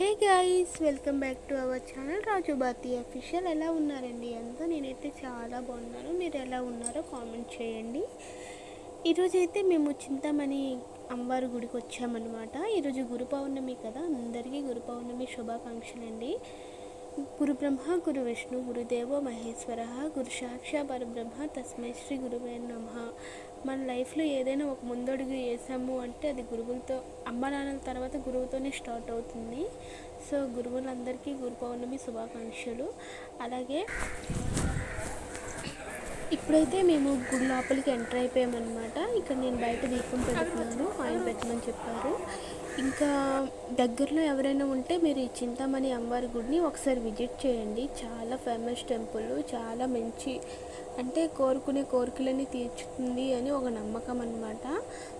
Hey guys welcome back to our channel. Raju Bharathi official ఎలా ఉన్నారండి అంతా? నేనైతే చాలా బాగున్నాను. మీరు ఎలా ఉన్నారో కామెంట్ చేయండి. ఈరోజైతే మేము చింతామణి అమ్మవారి గుడికి వచ్చామన్నమాట. ఈరోజు గురు పౌర్ణమి కదా. అందరికీ గురు పౌర్ణమి శుభాకాంక్షలు అండి గురుబ్రహ్మ గురు విష్ణు గురుదేవో మహేశ్వర గురు సాక్ష పరబ్రహ్మ తస్మై శ్రీ గురువే నమ. మన లైఫ్లో ఏదైనా ఒక ముందడుగు వేసాము అంటే అది గురువులతో అమ్మ నాన్నల తర్వాత గురువుతోనే స్టార్ట్ అవుతుంది. సో గురువులందరికీ గురు పౌర్ణమి శుభాకాంక్షలు. అలాగే ఇప్పుడైతే మేము గుడి లోపలికి ఎంటర్ అయిపోయామన్నమాట. ఇక్కడ నేను బయట దీపం పెడుతున్నాను ఆయన పెట్టమని చెప్పారు. ఇంకా దగ్గరలో ఎవరైనా ఉంటే మీరు ఈ చింతామణి అమ్మవారి గుడిని ఒకసారి విజిట్ చేయండి. చాలా ఫేమస్ టెంపుల్ చాలా మంచి అంటే కోరుకునే కోరికలని తీర్చుతుంది అని ఒక నమ్మకం అనమాట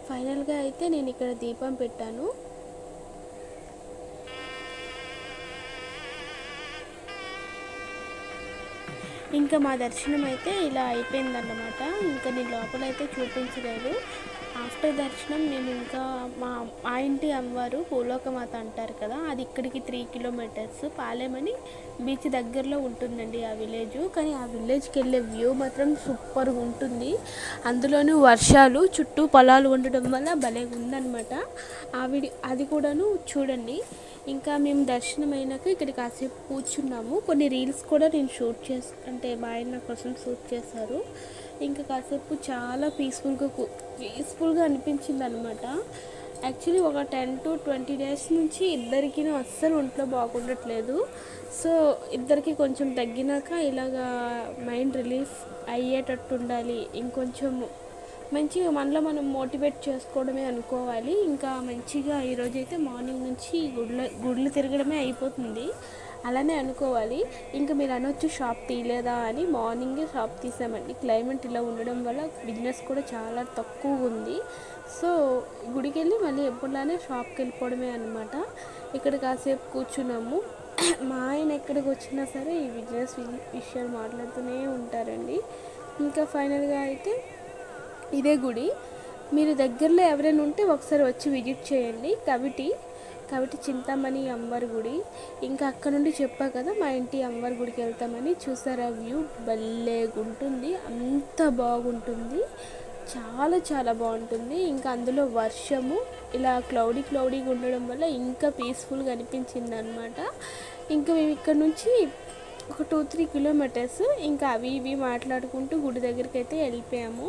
ఫైనల్గా అయితే నేను ఇక్కడ దీపం పెట్టాను. ఇంకా మా దర్శనం అయితే ఇలా అయిపోయిందన్నమాట. ఇంకా నేను లోపలైతే చూపించలేదు. ఆఫ్టర్ దర్శనం మేము ఇంకా మా మా ఇంటి అమ్మవారు పూలోకమాత అంటారు కదా అది ఇక్కడికి త్రీ కిలోమీటర్స్. పాలేమని బీచ్ దగ్గరలో ఉంటుందండి ఆ విలేజ్. కానీ ఆ విలేజ్కి వెళ్ళే వ్యూ మాత్రం సూపర్గా ఉంటుంది. అందులోనూ వర్షాలు చుట్టూ పొలాలు ఉండటం వల్ల భలే ఉందన్నమాట. ఆవిడ అది కూడాను చూడండి. ఇంకా మేము దర్శనం అయినాక ఇక్కడ కాసేపు కూర్చున్నాము. కొన్ని రీల్స్ కూడా నేను షూట్ చేసి అంటే మా ఆయన కోసం షూట్ చేశారు. ఇంకా కాసేపు చాలా పీస్ఫుల్గా పీస్ఫుల్గా అనిపించింది అనమాట యాక్చువల్లీ ఒక టెన్ టు ట్వంటీ డేస్ నుంచి ఇద్దరికి అస్సలు ఒంట్లో బాగుండట్లేదు. సో ఇద్దరికి కొంచెం తగ్గినాక ఇలాగా మైండ్ రిలీఫ్ అయ్యేటట్టు ఉండాలి ఇంకొంచెం మంచిగా మనలో మనం మోటివేట్ చేసుకోవడమే అనుకోవాలి. ఇంకా మంచిగా ఈరోజు అయితే మార్నింగ్ నుంచి గుడ్ల గుడ్లు తిరగడమే అయిపోతుంది. అలానే అనుకోవాలి. ఇంకా మీరు అనొచ్చు షాప్ తీయలేదా అని మార్నింగే షాప్ తీసామండి. క్లైమేట్ ఇలా ఉండడం వల్ల బిజినెస్ కూడా చాలా తక్కువ ఉంది. సో గుడికి వెళ్ళి మళ్ళీ ఎప్పుడులానే షాప్కి వెళ్ళిపోవడమే అనమాట ఇక్కడ కాసేపు కూర్చున్నాము. మా ఆయన ఎక్కడికి వచ్చినా సరే ఈ బిజినెస్ విషయాలు మాట్లాడుతూనే ఉంటారండి. ఇంకా ఫైనల్గా అయితే ఇదే గుడి. మీరు దగ్గరలో ఎవరైనా ఉంటే ఒకసారి వచ్చి విజిట్ చేయండి. కవిటి కవిటి చింతామణి అమ్మవారి గుడి. ఇంకా అక్కడ నుండి చెప్పా కదా మా ఇంటి అమ్మవారి గుడికి వెళ్తామని. చూసారా వ్యూ? భలేగుంటుంది అంత బాగుంటుంది. చాలా చాలా బాగుంటుంది. ఇంకా అందులో వర్షము ఇలా క్లౌడీ క్లౌడీగా ఉండడం వల్ల ఇంకా పీస్ఫుల్గా అనిపించింది అనమాట ఇంకా మేము ఇక్కడ నుంచి ఒక టూ త్రీ కిలోమీటర్స్ ఇంకా అవి ఇవి మాట్లాడుకుంటూ గుడి దగ్గరికి అయితే వెళ్ళిపోయాము.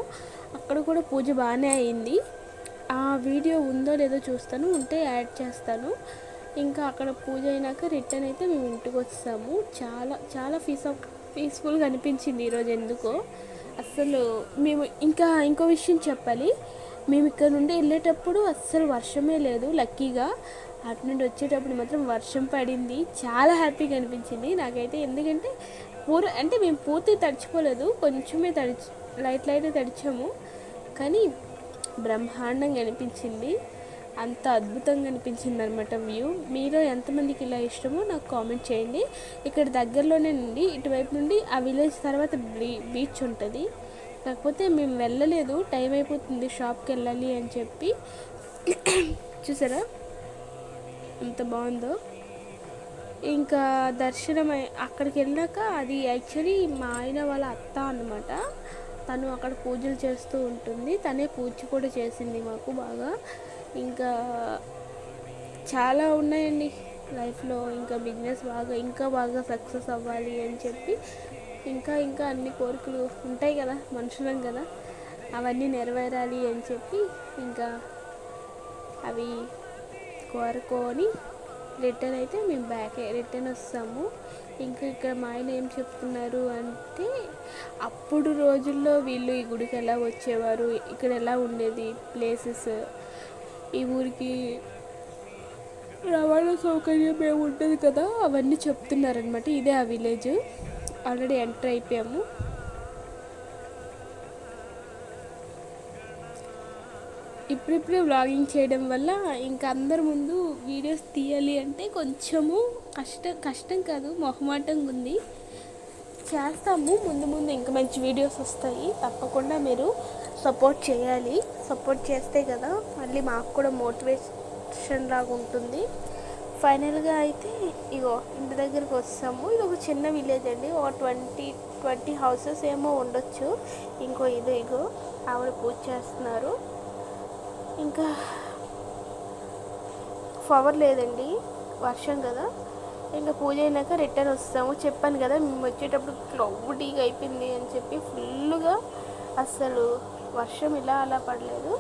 అక్కడ కూడా పూజ బాగానే అయింది. ఆ వీడియో ఉందో లేదో చూస్తాను ఉంటే యాడ్ చేస్తాను. ఇంకా అక్కడ పూజ అయినాక రిటర్న్ అయితే మేము ఇంటికి వచ్చాము. చాలా చాలా పీస్ ఆఫ్ పీస్ఫుల్గా అనిపించింది ఈరోజు ఎందుకో. అసలు మేము ఇంకా ఇంకో విషయం చెప్పాలి. మేము ఇక్కడ నుండి వెళ్ళేటప్పుడు అస్సలు వర్షమే లేదు లక్కీగా. అటు నుండి వచ్చేటప్పుడు మాత్రం వర్షం పడింది. చాలా హ్యాపీగా అనిపించింది. నాకైతే ఎందుకంటే పూర్ అంటే మేము పూర్తి తడిచిపోలేదు కొంచెమే తడిచి లైట్ లైట్ తడిచాము. కానీ బ్రహ్మాండంగా అనిపించింది. అంత అద్భుతంగా అనిపించింది అనమాట వ్యూ. మీలో ఎంతమందికి ఇలా ఇష్టమో నాకు కామెంట్ చేయండి. ఇక్కడ దగ్గరలోనే నుండి ఇటువైపు నుండి ఆ విలేజ్ తర్వాత బీచ్ ఉంటుంది. కాకపోతే మేము వెళ్ళలేదు. టైం అయిపోతుంది షాప్కి వెళ్ళాలి అని చెప్పి. చూసారా? ఎంత బాగుందో. ఇంకా దర్శనం అక్కడికి వెళ్ళాక అది యాక్చువల్లీ మా ఆయన వాళ్ళ అత్త అనమాట తను అక్కడ పూజలు చేస్తూ ఉంటుంది. తనే పూజ కూడా చేసింది మాకు బాగా. ఇంకా చాలా ఉన్నాయండి లైఫ్లో. ఇంకా బిజినెస్ బాగా ఇంకా బాగా సక్సెస్ అవ్వాలి అని చెప్పి ఇంకా ఇంకా అన్ని కోరికలు ఉంటాయి కదా మనుషులం కదా. అవన్నీ నెరవేరాలి అని చెప్పి ఇంకా అవి కోరుకొని రిటర్న్ అయితే మేము బ్యాక్ రిటర్న్ వస్తాము. ఇంకా ఇక్కడ మా ఆయన ఏం చెప్తున్నారు అంటే అప్పుడు రోజుల్లో వీళ్ళు ఈ గుడికి ఎలా వచ్చేవారు ఇక్కడ ఎలా ఉండేది ప్లేసెస్ ఈ ఊరికి రవాణా సౌకర్యం ఏమి ఉండదు కదా అవన్నీ చెప్తున్నారనమాట ఇదే ఆ విలేజ్ ఆల్రెడీ ఎంటర్ అయిపోయాము. ఇప్పుడిప్పుడే వ్లాగింగ్ చేయడం వల్ల ఇంకా అందరి ముందు వీడియోస్ తీయాలి అంటే కొంచెము కష్టం కష్టం కాదు మొహమాటంగా ఉంది. చేస్తాము. ముందు ముందు ఇంకా మంచి వీడియోస్ వస్తాయి. తప్పకుండా మీరు సపోర్ట్ చేయాలి. సపోర్ట్ చేస్తే కదా మళ్ళీ మాకు కూడా మోటివేషన్ లాగా ఉంటుంది. ఫైనల్గా అయితే ఇగో ఇంటి దగ్గరికి వస్తాము. ఇది ఒక చిన్న విలేజ్ అండి. ఒక ట్వంటీ ట్వంటీ హౌసెస్ ఏమో ఉండొచ్చు. ఇంకో ఇదో ఇగో ఆవిడ పూజ చేస్తున్నారు. ఇంకా పవర్ లేదండి వర్షం కదా. ఇంకా పూజ అయినాక రిటర్న్ వస్తాము. చెప్పాను కదా మేము వచ్చేటప్పుడు క్లౌడీగా అయిపోయింది అని చెప్పి ఫుల్గా అస్సలు వర్షం ఇలా అలా పడలేదు.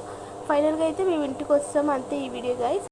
ఫైనల్గా అయితే మేము ఇంటికి వస్తాము. అంతే ఈ వీడియో గాయస్